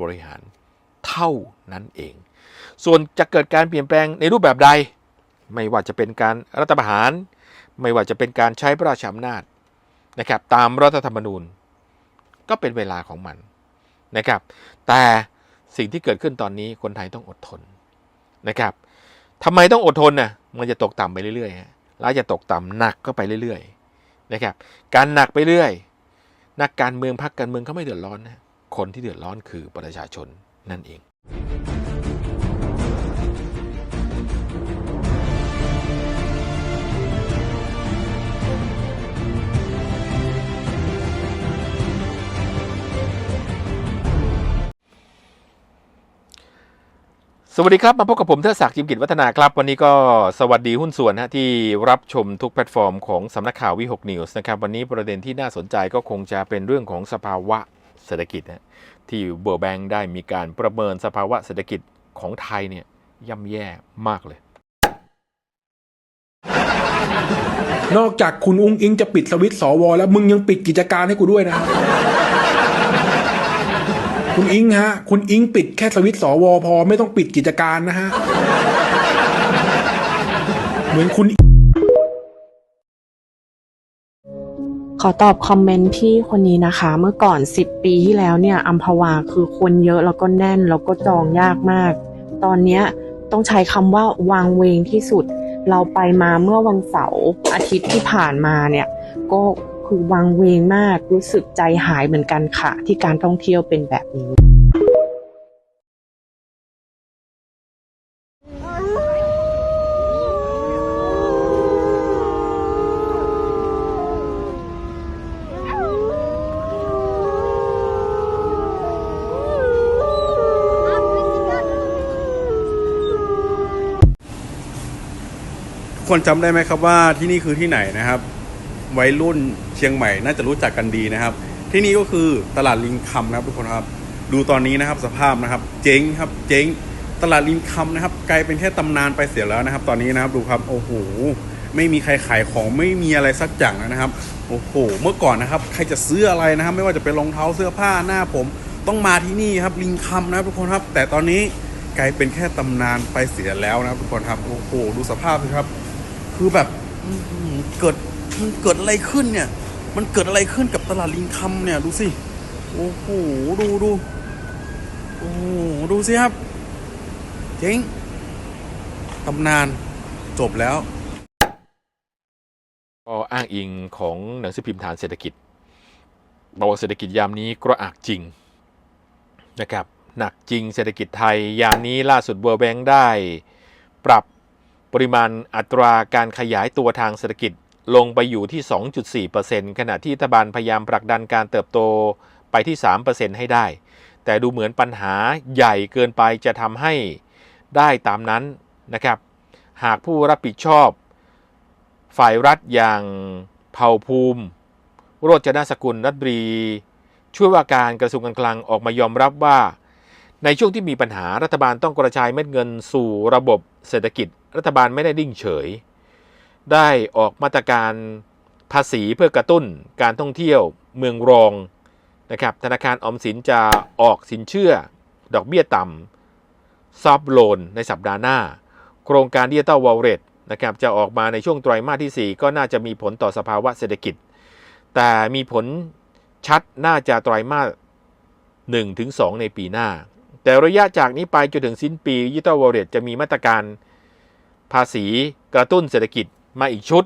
บริหารเท่านั้นเอง ส่วนจะเกิดการเปลี่ยนแปลงในรูปแบบใด ไม่ว่าจะเป็นการรัฐประหาร ไม่ว่าจะเป็นการใช้พระราชอำนาจนะครับตามรัฐธรรมนูญ ก็เป็นเวลาของมันนะครับ แต่สิ่งที่เกิดขึ้นตอนนี้คนไทยต้องอดทนนะครับทำไมต้องอดทนน่ะมันจะตกต่ำไปเรื่อยๆฮะแล้วจะตกต่ำหนักก็ไปเรื่อยๆนะครับ การหนักไปเรื่อย นักการเมืองพักการเมืองเขาไม่เดือดร้อนนะ คนที่เดือดร้อนคือประชาชนนั่นเองสวัสดีครับ มาพบกับผมเทดศักดิ์จิมกิจวัฒนาครับ วันนี้ก็สวัสดีหุ้นส่วนนะที่รับชมทุกแพลตฟอร์มของสำนักข่าววิหกนิวส์นะครับ วันนี้ประเด็นที่น่าสนใจก็คงจะเป็นเรื่องของสภาวะเศรษฐกิจนะ ที่เบอร์แบงค์ได้มีการประเมินสภาวะเศรษฐกิจของไทยเนี่ยย่ำแย่มากเลยนอกจากคุณอุ้งอิงจะปิดสวิตช์สวแล้วมึงยังปิดกิจการให้กูด้วยนะ คุณอิงฮะ คุณอิงปิดแค่สวิตช์สวพอไม่ต้องปิดกิจการนะฮะ เหมือนคุณ อตอบคอมเมนต์พี่คนนี้นะคะ เมื่อก่อน 10 ปีที่แล้วเนี่ยอัมพวาคือคนเยอะแล้วก็แน่นแล้วก็จองยากมาก ตอนเนี้ยต้องใช้คำว่าวางเวงที่สุด เราไปมาเมื่อวันเสาร์อาทิตย์ที่ผ่านมาเนี่ยก็คือวางเวงมากรู้สึกใจหายเหมือนกันค่ะ ที่การท่องเที่ยวเป็นแบบนี้ คนจำได้ไหมครับว่าที่นี่คือที่ไหนนะครับ วัยรุ่นเชียงใหม่น่าจะรู้จักกันดีนะครับ ที่นี่ก็คือตลาดลิงคำนะครับทุกคนครับ ดูตอนนี้นะครับสภาพนะครับ เจ๊งครับ เจ๊งตลาดลิงคำนะครับ กลายเป็นแค่ตำนานไปเสียแล้วนะครับ ตอนนี้นะครับดูครับโอ้โหไม่มีใครขายของไม่มีอะไรสักอย่างแล้วนะครับ โอ้โห เมื่อก่อนนะครับ ใครจะซื้ออะไรนะครับ ไม่ว่าจะเป็นรองเท้าเสื้อผ้าหน้าผม ต้องมาที่นี่ครับลิงคำนะครับทุกคนครับ แต่ตอนนี้กลายเป็นแค่ตำนานไปเสียแล้วนะครับทุกคนครับโอ้โหดูสภาพสิครับ คือแบบเกิดมันเกิดอะไรขึ้นเนี่ย มันเกิดอะไรขึ้นกับตลาดลิงคำเนี่ย ดูสิโอ้โหดูดูโอ้โหดูสิครับเจ๊งตำนานจบแล้วก็อ้างอิงของหนังสือพิมพ์ฐานเศรษฐกิจบอกว่าเศรษฐกิจยามนี้กระอักจริงนะครับหนักจริงเศรษฐกิจไทยยามนี้ล่าสุด World Bank ได้ ปรับ ปริมาณอัตราการขยายตัวทางเศรษฐกิจลงไปอยู่ที่ 2.4%ขณะที่รัฐบาลพยายามผลักดันการเติบโตไปที่ 3%ให้ได้ แต่ดูเหมือนปัญหาใหญ่เกินไปจะทำให้ได้ตามนั้นนะครับ หากผู้รับผิดชอบ ฝ่ายรัฐอย่างเผ่าภูมิ โรจนสกุลรัฐบรี ช่วยว่าการกระทรวงการคลังออกมายอมรับว่า ในช่วงที่มีปัญหารัฐบาลต้องกระจายเม็ดเงินสู่ระบบเศรษฐกิจ รัฐบาลไม่ได้นิ่งเฉย ได้ออกมาตรการภาษีเพื่อกระตุ้นการท่องเที่ยวเมืองรองนะครับธนาคารออมสินจะออกสินเชื่อ ดอกเบี้ยต่ำซอฟโลนในสัปดาห์หน้า โครงการดิจิตอลวอลเล็ตนะครับจะออกมาในช่วงไตรมาสที่ 4 ก็น่าจะมีผลต่อสภาวะเศรษฐกิจ แต่มีผลชัดน่าจะไตรมาส1ถึง2ในปีหน้า แต่ระยะจากนี้ไปจนถึงสิ้นปีดิจิตอลวอลเล็ตจะมีมาตรการภาษีกระตุ้นเศรษฐกิจมาอีกชุด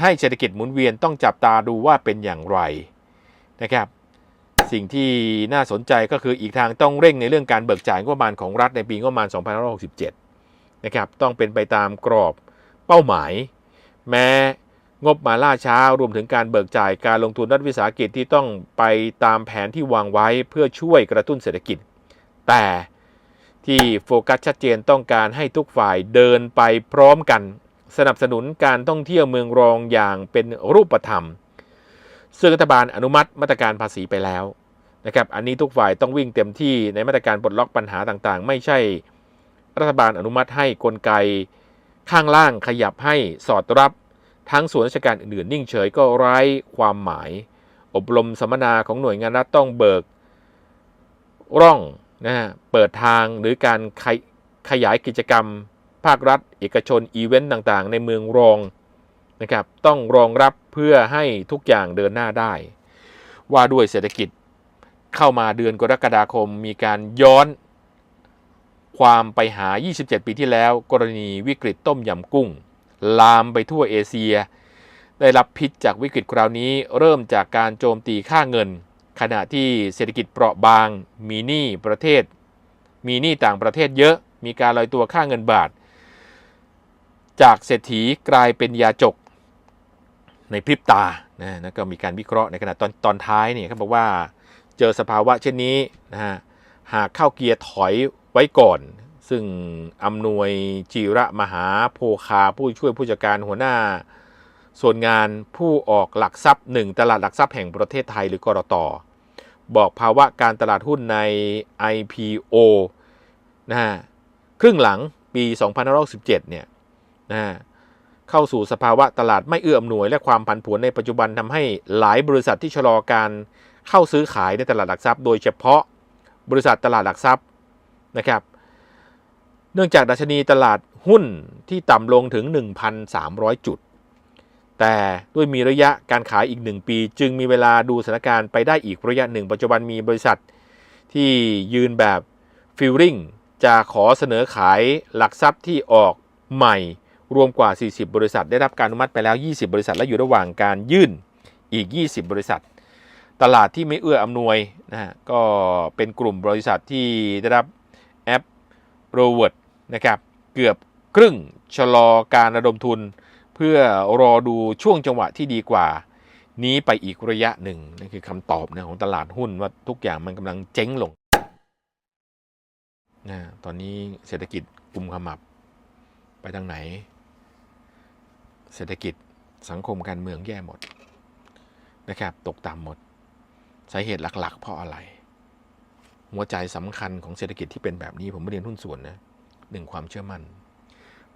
ให้เศรษฐกิจหมุนเวียนต้องจับตาดูว่าเป็นอย่างไรนะครับ สิ่งที่น่าสนใจก็คืออีกทางต้องเร่งในเรื่องการเบิกจ่ายงบประมาณของรัฐในปีงบประมาณ 2567 นะครับ ต้องเป็นไปตามกรอบเป้าหมาย แม้งบมาล่าช้ารวมถึงการเบิกจ่ายการลงทุนรัฐวิสาหกิจที่ต้องไปตามแผนที่วางไว้เพื่อช่วยกระตุ้นเศรษฐกิจ แต่ที่โฟกัสชัดเจนต้องการให้ทุกฝ่ายเดินไปพร้อมกัน สนับสนุนการท่องเที่ยวเมืองรองอย่างเป็นรูปธรรม ซึ่งรัฐบาลอนุมัติมาตรการภาษีไปแล้วนะครับอันนี้ทุกฝ่ายต้องวิ่งเต็มที่ในมาตรการปลดล็อกปัญหาต่างๆ ไม่ใช่ รัฐบาลอนุมัติให้กลไกข้างล่างขยับให้สอดรับทั้งส่วนราชการอื่นๆนิ่งเฉยก็ไร้ความหมาย อบรมสัมมนาของหน่วยงานรัฐต้องเบิก ร่อง นะเปิดทางหรือการขยขยายกิจกรรม ภาครัฐ เอกชน อีเวนต์ต่างๆ ในเมืองรองนะครับต้องรองรับเพื่อให้ทุกอย่างเดินหน้าได้ ว่าด้วยเศรษฐกิจเข้ามาเดือนกรกฎาคมมีการย้อนความไปหา 27 ปีที่แล้ว กรณีวิกฤตต้มยำกุ้ง ลามไปทั่วเอเชีย ได้รับพิษจากวิกฤตคราวนี้เริ่มจากการโจมตีค่าเงิน ขณะที่เศรษฐกิจเปราะบาง มีหนี้ประเทศ มีหนี้ต่างประเทศเยอะ มีการลอยตัวค่าเงินบาท จากเศรษฐีกลายเป็นยาจกในพริบตานะแล้วก็มีการวิเคราะห์ในขณะตอนตอนท้ายเนี่ยเขาบอกว่าเจอสภาวะเช่นนี้นะฮะหากเข้าเกียร์ถอยไว้ก่อน ซึ่งอำนวยจีระมหาโพคาผู้ช่วยผู้จัดการหัวหน้า ส่วนงานผู้ออกหลักทรัพย์หนึ่งตลาดหลักทรัพย์แห่งประเทศไทยหรือกรต บอกภาวะการตลาดหุ้นใน IPO นะฮะครึ่งหลังปี2567เนี่ยนะฮะเข้าสู่สภาวะตลาดไม่เอื้ออำนวย และความผันผวนในปัจจุบันทำให้หลายบริษัทที่ชะลอการเข้าซื้อขายในตลาดหลักทรัพย์โดยเฉพาะบริษัทตลาดหลักทรัพย์นะครับเนื่องจากดัชนีตลาดหุ้นที่ต่ำลงถึง 1,300 จุด แต่ด้วยมีระยะการขายอีก 1 ปี จึงมีเวลาดูสถานการณ์ไปได้อีกระยะหนึ่ง ปัจจุบันมีบริษัทที่ยืนแบบฟิลลิ่งจะขอเสนอขายหลักทรัพย์ที่ออกใหม่ รวมกว่า 40 บริษัท ได้รับการอนุมัติไปแล้ว 20 บริษัท และอยู่ระหว่างการยื่นอีก 20 บริษัท ตลาดที่ไม่เอื้ออำนวยนะฮะก็เป็นกลุ่มบริษัทที่ได้รับแอปโรเวิร์ดนะครับเกือบครึ่งชะลอการระดมทุน พื่อรอดูช่วงจังหวะที่ดีกว่า นี้ไปอีกระยะหนึ่งนั่นคือคำตอบนะของตลาดหุ้นว่าทุกอย่างมันกำลังเจ๊งลงนะตอนนี้เศรษฐกิจกลุ่มขมับ ไปทางไหน เศรษฐกิจสังคมการเมืองแย่หมดนะครับตกต่ำหมดสาเหตุหลักๆ เพราะอะไร หัวใจสำคัญของเศรษฐกิจที่เป็นแบบนี้ผมไม่เรียนหุ้นส่วนนะหนึ่งความเชื่อมั่น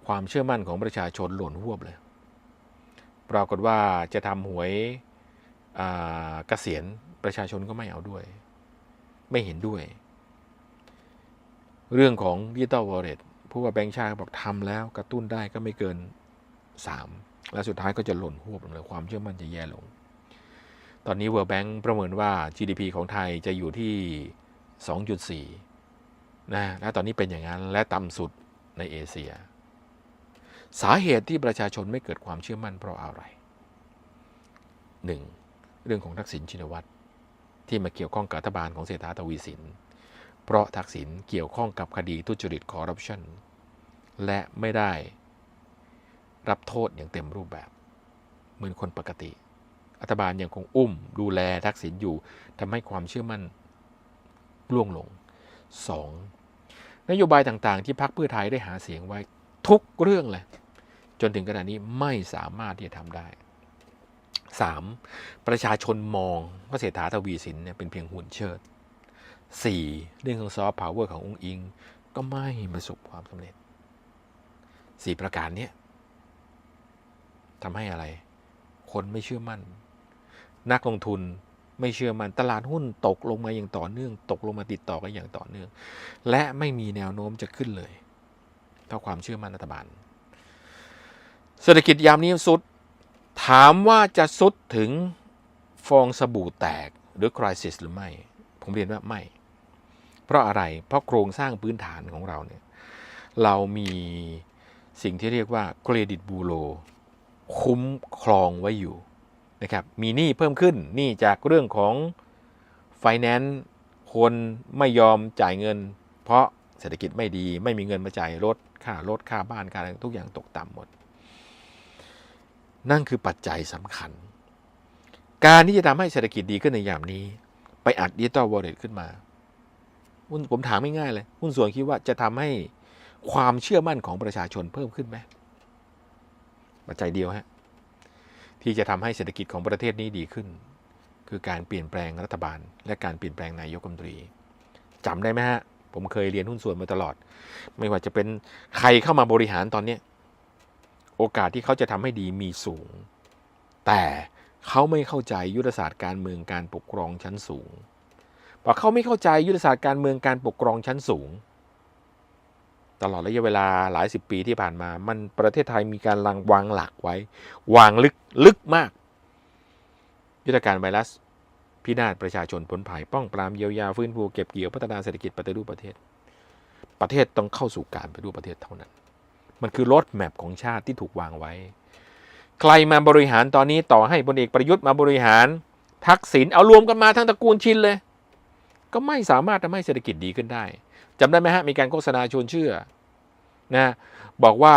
ความเชื่อมั่นของประชาชนหล่นหวบเลย ปรากฏว่าจะทำหวยเกษียณประชาชนก็ไม่เอาด้วย ไม่เห็นด้วย เรื่องของดิจิตอลวอลเล็ตผู้ว่าแบงค์ชาติบอกทำแล้วกระตุ้นได้ก็ไม่เกิน 3 และสุดท้ายก็จะหล่นหวบลงเลยความเชื่อมั่นจะแย่ลง ตอนนี้ World Bank ประเมินว่า GDP ของไทยจะอยู่ที่ 2.4นะและตอนนี้เป็นอย่างนั้นและต่ำสุดในเอเชีย สาเหตุที่ประชาชนไม่เกิดความเชื่อมั่นเพราะอะไร 1. เรื่องของทักษิณชินวัตรที่มาเกี่ยวข้องกับรัฐบาลของเศรษฐาทวีสิน เพราะทักษิณเกี่ยวข้องกับคดีทุจริตคอร์รัปชันและไม่ได้รับโทษอย่างเต็มรูปแบบ เหมือนคนปกติ รัฐบาลยังคงอุ้ม ดูแลทักษิณอยู่ทำให้ความเชื่อมั่นล่วงลง 2. นโยบายต่างๆ ที่พรรคเพื่อไทยได้หาเสียงไว้ทุกเรื่องเลย จนถึงขณะนี้ไม่สามารถที่จะทำได้ 3. ประชาชนมองว่าเศรษฐาทวีสินเนี่ยเป็นเพียงหุ่นเชิด 4. เรื่องของซอฟต์พาวเวอร์ขององค์อิง ก็ไม่ประสบความสำเร็จ 4 ประการเนี้ยทำให้อะไร คนไม่เชื่อมั่น นักลงทุนไม่เชื่อมันตลาดหุ้นตกลงมาอย่างต่อเนื่อง ตกลงมาติดต่อกันอย่างต่อเนื่อง และไม่มีแนวโน้มจะขึ้นเลย เท่าความเชื่อมั่นรัฐบาล เศรษฐกิจยามนี้สุด ถามว่าจะสุดถึงฟองสบู่แตกหรือคริสิสหรือไม่ ผมเรียนว่าไม่ เพราะอะไร เพราะโครงสร้างพื้นฐานของเราเนี่ย เรามีสิ่งที่เรียกว่าเครดิตบูโรคุ้มครองไว้อยู่นะครับ มีหนี้เพิ่มขึ้นหนี้จากเรื่องของไฟแนนซ์คนไม่ยอมจ่ายเงิน เพราะเศรษฐกิจไม่ดี ไม่มีเงินมาจ่ายรถค่ารถค่าบ้านค่าอะไรทุกอย่างตกต่ำหมด นั่นคือปัจจัยสำคัญ การที่จะทำให้เศรษฐกิจดีขึ้นในยามนี้ ไปอัดดิจิตอลวอลเล็ตขึ้นมาหุ้นผมถามง่ายๆเลยหุ้นส่วนคิดว่าจะทำให้ความเชื่อมั่นของประชาชนเพิ่มขึ้นไหมปัจจัยเดียวฮะที่จะทำให้เศรษฐกิจของประเทศนี้ดีขึ้น คือการเปลี่ยนแปลงรัฐบาล และการเปลี่ยนแปลงนายกรัฐมนตรีจำได้ไหมฮะ ผมเคยเรียนหุ้นส่วนมาตลอด ไม่ว่าจะเป็นใครเข้ามาบริหารตอนเนี้ โอกาสที่เขาจะทำให้ดีมีสูง แต่เขาไม่เข้าใจยุทธศาสตร์การเมืองการปกครองชั้นสูงพราะเขาไม่เข้าใจยุทธศาสตร์การเมืองการปกครองชั้นสูง ตลอดระยะเวลาหลายสิบปีที่ผ่านมา มันประเทศไทยมีการลังวางหลักไว้ วางลึกลึกมาก ยุทธการไวรัสพินาศประชาชนพ้นภัยป้องปรามเยียวยาฟื้นฟูเก็บเกี่ยวพัฒนาเศรษฐกิจปฏิรูปประเทศ ประเทศต้องเข้าสู่การปฏิรูปประเทศเท่านั้น มันคือรถแมพของชาติที่ถูกวางไว้ ใครมาบริหารตอนนี้ต่อให้พลเอกประยุทธ์มาบริหาร ทักษิณเอารวมกันมาทั้งตระกูลชินเลย ก็ไม่สามารถทำให้เศรษฐกิจดีขึ้นได้จำได้ไหมฮะมีการโฆษณาชวนเชื่อนะบอกว่า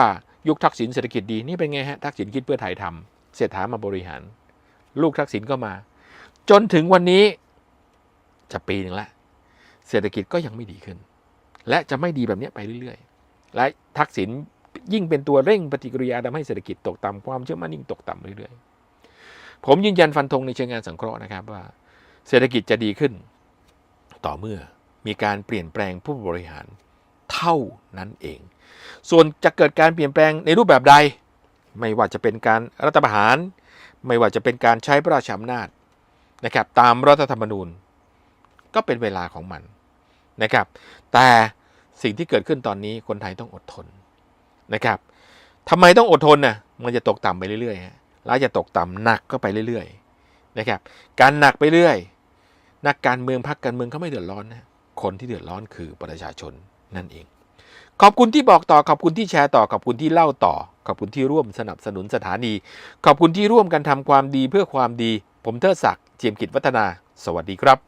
ยุคทักษิณเศรษฐกิจดีนี่เป็นไงฮะทักษิณคิดเพื่อไทยทำเศรษฐามาบริหาร ลูกทักษิณก็มา จนถึงวันนี้จะปีหนึ่งแล้วเศรษฐกิจก็ยังไม่ดีขึ้น และจะไม่ดีแบบนี้ไปเรื่อยๆ และทักษิณ ยิ่งเป็นตัวเร่งปฏิกิริยาทำให้เศรษฐกิจตกต่ำความเชื่อมั่นยิ่งตกต่ำเรื่อยๆ ผมยืนยันฟันธงในเชิงงานสังเคราะห์นะครับว่า เศรษฐกิจจะดีขึ้น ต่อเมื่อมีการเปลี่ยนแปลงผู้บริหารเท่านั้นเอง ส่วนจะเกิดการเปลี่ยนแปลงในรูปแบบใด ไม่ว่าจะเป็นการรัฐประหาร ไม่ว่าจะเป็นการใช้พระราชอำนาจนะครับตามรัฐธรรมนูญ ก็เป็นเวลาของมันนะครับ แต่สิ่งที่เกิดขึ้นตอนนี้คนไทยต้องอดทน นะครับทำไมต้องอดทนน่ะมันจะตกต่ำไปเรื่อยๆฮะแล้วจะตกต่ำหนักก็ไปเรื่อยๆนะครับ การหนักไปเรื่อยนักการเมืองพักการเมืองเขาไม่เดือดร้อนนะคนที่เดือดร้อนคือประชาชนนั่นเอง ขอบคุณที่บอกต่อขอบคุณที่แชร์ต่อขอบคุณที่เล่าต่อ ขอบคุณที่ร่วมสนับสนุนสถานี ขอบคุณที่ร่วมกันทำความดีเพื่อความดี ผมเทิดศักดิ์เจียมกิจวัฒนา สวัสดีครับ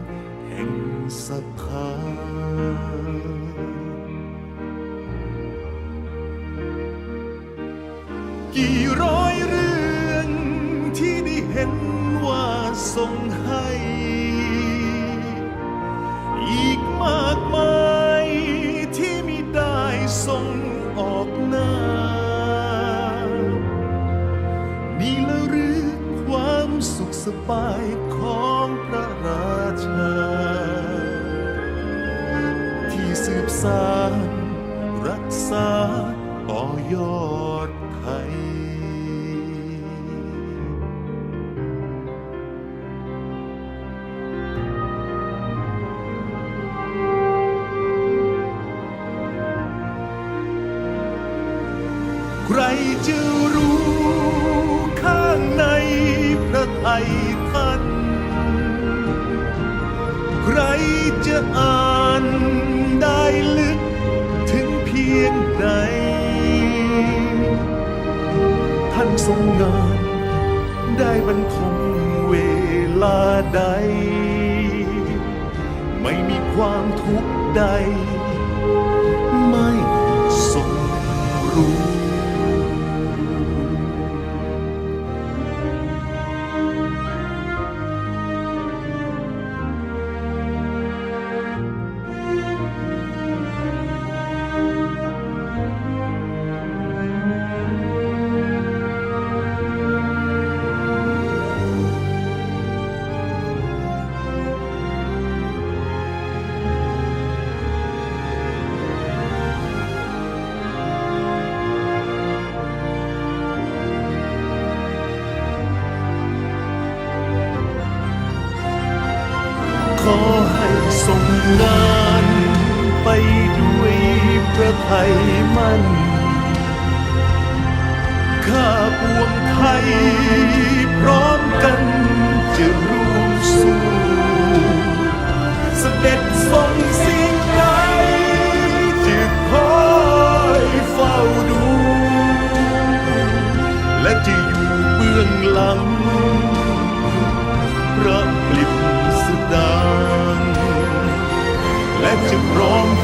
ห่งศรัทธากี่ร้อยเรื่องที่ได้เห็นว่าส่งให้ อีกมากมายที่มิได้ส่งออกหน้า นี่ละหรือความสุขสบายของพระราชา สาน รักษาต่อยอดไทยใครจะรู้ข้างในพระไทยท่าน ใครจะอ่าน ได้บรรทมเวลาใด ไม่มีความทุกข์ใด งานไปด้วยพระไทยมันข้าปวงไทยพร้อมกันจะร่วมสู้เสด็จทรงสิ่งใดจะคอยเฝ้าดู และจะอยู่เบื้องหลัง wrong.